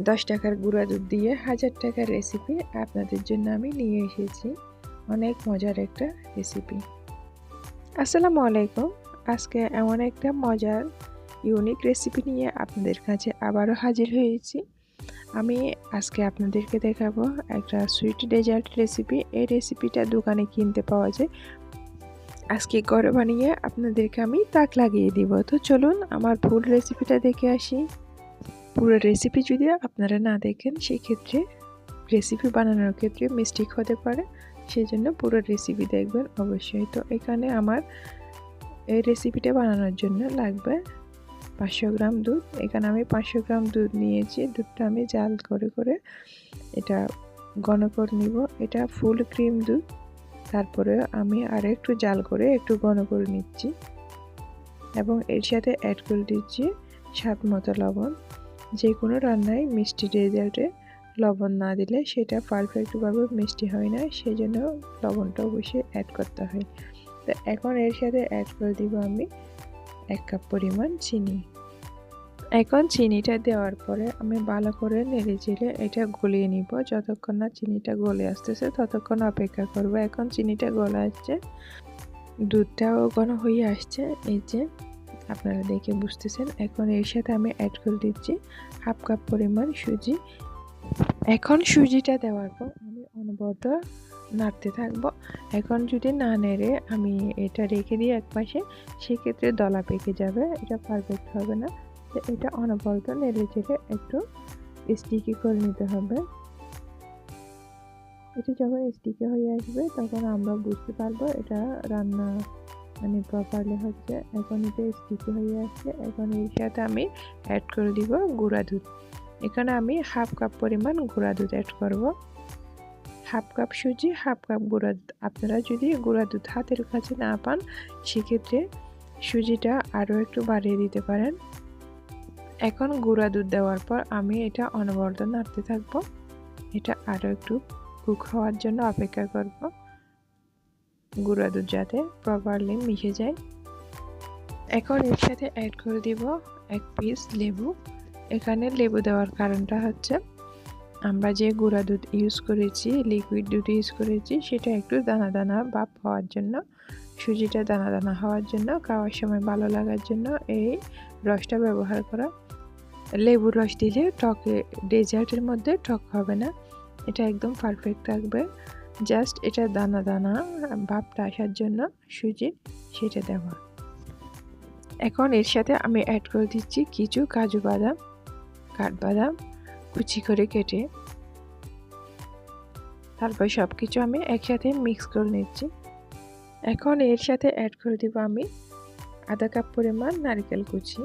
দশ টাকার গুঁড়া দুধ দিয়ে হাজার টাকার রেসিপি আপনাদের জন্য আমি নিয়ে এসেছি। অনেক মজার একটা রেসিপি আসসালামু আলাইকুম। আজকে এমন একটা মজার ইউনিক রেসিপি নিয়ে আপনাদের কাছে আবারও হাজির হয়েছি। আমি আজকে আপনাদেরকে দেখাবো একটা সুইট ডেজার্ট রেসিপি এই রেসিপিটা দোকানে কিনতে পাওয়া যায়। আজকে ঘরে বানিয়ে আপনাদেরকে আমি তাক লাগিয়ে দিব। তো চলুন আমার ফুল রেসিপিটা দেখে আসি। পুরো রেসিপি যদি আপনারা না দেখেন সেই ক্ষেত্রে রেসিপি বানানোর ক্ষেত্রে মিস্টেক হতে পারে। সেই জন্য পুরো রেসিপি দেখবেন অবশ্যই। তো এখানে আমার এই রেসিপিটা বানানোর জন্য লাগবে পাঁচশো গ্রাম দুধ। এখানে আমি পাঁচশো গ্রাম দুধ নিয়েছি। দুধটা আমি জাল করে করে এটা ঘন করে নিব। এটা ফুল ক্রিম দুধ। তারপরে আমি আর একটু জাল করে একটু ঘন করে নিচ্ছি। এবং এর সাথে অ্যাড করে দিচ্ছি স্বাদ মতো লবণ। যে কোনো রান্নায় মিষ্টি রেজাল্টে লবণ না দিলে সেটা পারফেক্টভাবে মিষ্টি হয় না সেই জন্য লবণটা অবশ্যই অ্যাড করতে হয়। তো এখন এর সাথে অ্যাড করে দিব আমি এক কাপ পরিমাণ চিনি। এখন চিনিটা দেওয়ার পরে আমি ভালো করে নেড়ে চেড়ে এটা গলিয়ে নিব। যতক্ষণ না চিনিটা গলে আসতেছে, ততক্ষণ অপেক্ষা করব। এখন চিনিটা গলে আসছে, দুধটাও ঘন হয়ে আসছে, এই যে আপনারা দেখে বুঝতেছেন। এখন এর সাথে আমি অ্যাড করে দিচ্ছি হাফ কাপ পরিমাণ সুজি। এখন সুজিটা দেওয়ার পর আমি অনবরত নাড়তে থাকব। এখন যদি না নেড়ে আমি এটা রেখে দিই এক পাশে, সেক্ষেত্রে দলা পেকে যাবে, এটা পারফেক্ট হবে না। এটা অনবরত নেড়ে চেড়ে একটু স্টিকি করে নিতে হবে। এটা যখন স্টিকি হয়ে আসবে, তখন আমরা বুঝতে পারব এটা রান্না মানে প্রপারলি হচ্ছে। এখন এটা স্টিকি হয়ে আসছে। এখন এর সাথে আমি অ্যাড করে দিব গুঁড়া দুধ। এখানে আমি হাফ কাপ পরিমাণ গুঁড়া দুধ অ্যাড করব। হাফ কাপ সুজি হাফ কাপ গুঁড়া দুধ। আপনারা যদি গুঁড়া দুধ হাতের কাছে না পান, সেক্ষেত্রে সুজিটা আরও একটু বাড়িয়ে দিতে পারেন। এখন গুঁড়া দুধ দেওয়ার পর আমি এটা অনবরত নাড়তে থাকব। এটা আরও একটু কুক হওয়ার জন্য অপেক্ষা করব। গুঁড়া দুধ যাতে প্রপারলি মিশে যায়। এখন এর সাথে অ্যাড করে দিব এক পিস লেবু। এখানে লেবু দেওয়ার কারণটা হচ্ছে, আমরা যে গুঁড়া দুধ ইউজ করেছি লিকুইড দুধ ইউজ করেছি, সেটা একটু দানা দানা ভাব হওয়ার জন্য, সুজিটা দানা দানা হওয়ার জন্য, খাওয়ার সময় ভালো লাগার জন্য এই রসটা ব্যবহার করা। লেবুর রস দিলে টকে ডেজার্টের মধ্যে টক হবে না, এটা একদম পারফেক্ট থাকবে। জাস্ট এটা দানা দানা, ভাবটা আসার জন্য সুজি সেটা দেওয়া। এখন এর সাথে আমি অ্যাড করে দিচ্ছি কিছু কাজু বাদাম, কাঠবাদাম কুচি করে কেটে। তারপর সব কিছু আমি একসাথে মিক্স করে নিচ্ছি। এখন এর সাথে অ্যাড করে দিব আমি আধা কাপ পরিমাণ নারকেল কুচি।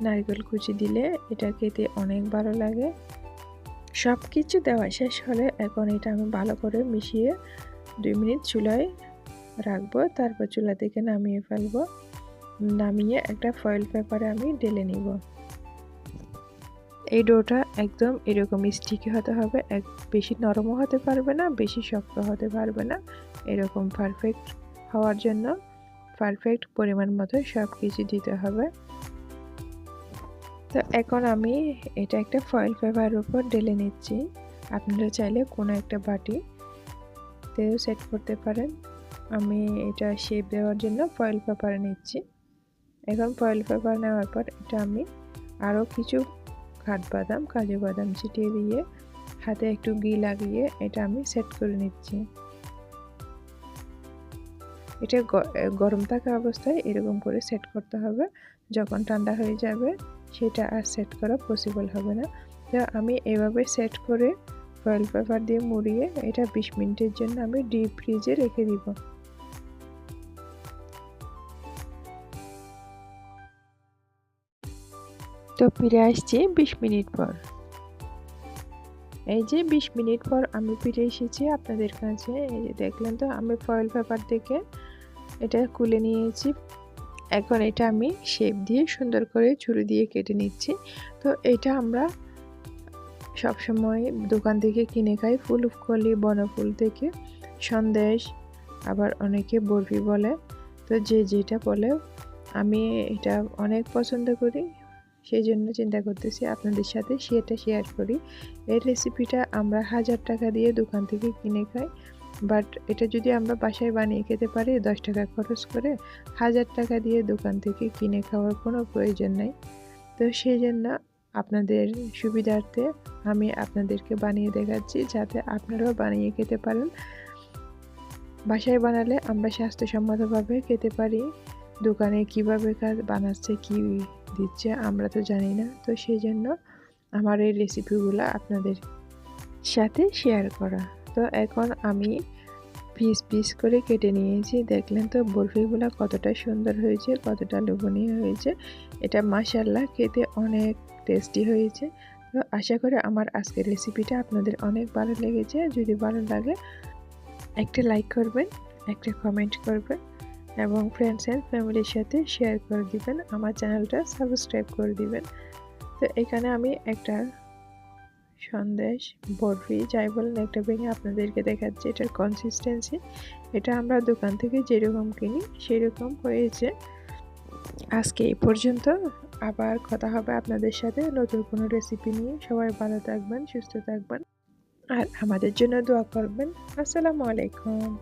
নারকেল কুচি দিলে এটা খেতে অনেক ভালো লাগে। সব কিছু দেওয়া শেষ হলে এখন এটা আমি ভালো করে মিশিয়ে দুই মিনিট চুলায় রাখব, তারপর চুলা থেকে নামিয়ে ফেলব। নামিয়ে একটা ফয়েল পেপারে আমি ঢেলে নিব। এই ডোটা একদম এরকম স্টিকি হতে হবে, এক বেশি নরমও হতে পারবে না, বেশি শক্ত হতে পারবে না। এরকম পারফেক্ট হওয়ার জন্য পারফেক্ট পরিমাণ মতো সব কিছু দিতে হবে। তো এখন আমি এটা একটা ফয়েল পেপারের উপর ঢেলে নিচ্ছি। আপনারা চাইলে কোনো একটা বাটি তেও সেট করতে পারেন। আমি এটা শেপ দেওয়ার জন্য ফয়েল পেপার নিচ্ছি। এখন ফয়েল পেপার নেওয়ার পর এটা আমি আরও কিছু কাঠবাদাম কাজু বাদাম ছিটিয়ে দিয়ে হাতে একটু ঘি লাগিয়ে এটা আমি সেট করে নিচ্ছি। এটা গরম থাকা অবস্থায় এরকম করে সেট করতে হবে। যখন ঠান্ডা হয়ে যাবে সেটা আর সেট করা পসিবল হবে না। তো আমি এভাবে সেট করে ফয়েল পেপার দিয়ে মুড়িয়ে এটা বিশ মিনিটের জন্য আমি ডিপ ফ্রিজে রেখে দিব। তো ফিরে আসছি বিশ মিনিট পর। এই যে বিশ মিনিট পর আমি ফিরে এসেছি আপনাদের কাছে। এই যে দেখলেন তো, আমি ফয়েল পেপার থেকে এটা খুলে নিয়েছি। এখন এটা আমি শেপ দিয়ে সুন্দর করে ছুরি দিয়ে কেটে নিচ্ছি। তো এটা আমরা সবসময় দোকান থেকে কিনে খাই, ফুল ফুলকলি বনফুল থেকে, সন্দেশ, আবার অনেকে বরফি বলে। তো যে যেটা বলে, আমি এটা অনেক পছন্দ করি সেই জন্য চিন্তা করতেছি আপনাদের সাথে সেটা শেয়ার করি। এই রেসিপিটা আমরা হাজার টাকা দিয়ে দোকান থেকে কিনে খাই। বাট এটা যদি আমরা বাসায় বানিয়ে খেতে পারি, দশ টাকা খরচ করে হাজার টাকা দিয়ে দোকান থেকে কিনে খাওয়ার কোনো প্রয়োজন নেই। তো সেই জন্য আপনাদের সুবিধার্থে আমি আপনাদেরকে বানিয়ে দেখাচ্ছি যাতে আপনারাও বানিয়ে খেতে পারেন। বাসায় বানালে আমরা স্বাস্থ্যসম্মতভাবে খেতে পারি, দোকানে কীভাবে বানাচ্ছে, কি দিচ্ছে আমরা তো জানি না। তো সেই জন্য আমার এই রেসিপিগুলো আপনাদের সাথে শেয়ার করা। তো এখন আমি পিস পিস করে কেটে নিয়েছি। দেখলেন তো, বরফিগুলো কতটা সুন্দর হয়েছে, কতটা লোভনীয় হয়েছে। এটা মাসাল্লাহ খেতে অনেক টেস্টি হয়েছে। তো আশা করি আমার আজকের রেসিপিটা আপনাদের অনেক ভালো লেগেছে। যদি ভালো লাগে, একটা লাইক করবেন, একটা কমেন্ট করবেন এবং ফ্রেন্ডস অ্যান্ড ফ্যামিলির সাথে শেয়ার করে দিবেন। আমার চ্যানেলটা সাবস্ক্রাইব করে দিবেন। তো এখানে আমি একটা সন্দেশ, বরফি, যাই বলেন একটা ভেঙে আপনাদেরকে দেখাচ্ছি এটার কনসিস্টেন্সি এটা আমরা দোকান থেকে যেরকম কিনি সেরকম হয়েছে। আজকে এই পর্যন্ত। আবার কথা হবে আপনাদের সাথে নতুন কোনো রেসিপি নিয়ে। সবাই ভালো থাকবেন, সুস্থ থাকবেন। আর আমাদের জন্য দোয়া করবেন। আসসালামু আলাইকুম।